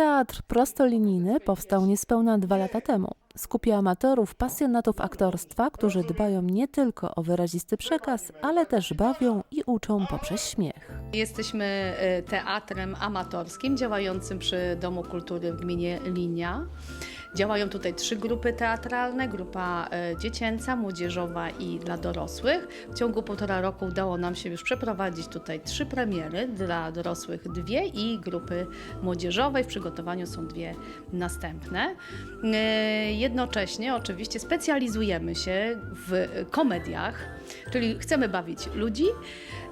Teatr prostolinijny powstał niespełna dwa lata temu. Skupia amatorów, pasjonatów aktorstwa, którzy dbają nie tylko o wyrazisty przekaz, ale też bawią i uczą poprzez śmiech. Jesteśmy e, teatrem amatorskim działającym przy Domu Kultury w gminie Linia. Działają tutaj trzy grupy teatralne, grupa e, dziecięca, młodzieżowa i dla dorosłych. W ciągu półtora roku udało nam się już przeprowadzić tutaj trzy premiery, dla dorosłych dwie i grupy młodzieżowej. W przygotowaniu są dwie następne. E, Jednocześnie oczywiście specjalizujemy się w komediach, czyli chcemy bawić ludzi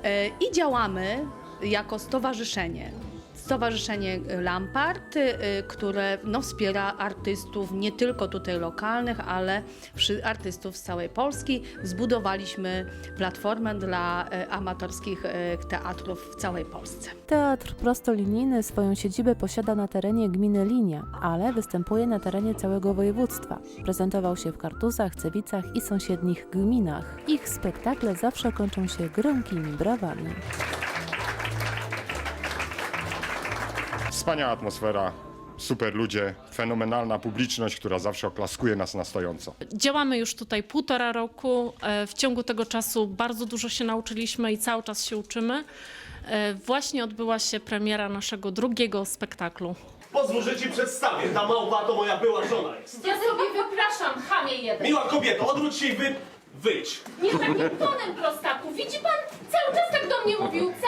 e, i działamy jako stowarzyszenie. Stowarzyszenie Lampart, y, które no, wspiera artystów nie tylko tutaj lokalnych, ale artystów z całej Polski. Zbudowaliśmy platformę dla y, amatorskich y, teatrów w całej Polsce. Teatr prostolinijny swoją siedzibę posiada na terenie gminy Linia, ale występuje na terenie całego województwa. Prezentował się w Kartuzach, Cewicach i sąsiednich gminach. Ich spektakle zawsze kończą się gromkimi brawami. Wspaniała atmosfera, super ludzie, fenomenalna publiczność, która zawsze oklaskuje nas na stojąco. Działamy już tutaj półtora roku. E, W ciągu tego czasu bardzo dużo się nauczyliśmy i cały czas się uczymy. E, Właśnie odbyła się premiera naszego drugiego spektaklu. Pozwól, że ci przedstawię. Ta małpa to moja była żona jest. Ja sobie wypraszam, chamie jeden. Miła kobieto, odwróć się i wy... wyjdź. Nie takim tonem, prostaku. Widzi pan? Cały czas tak do mnie mówił. Cały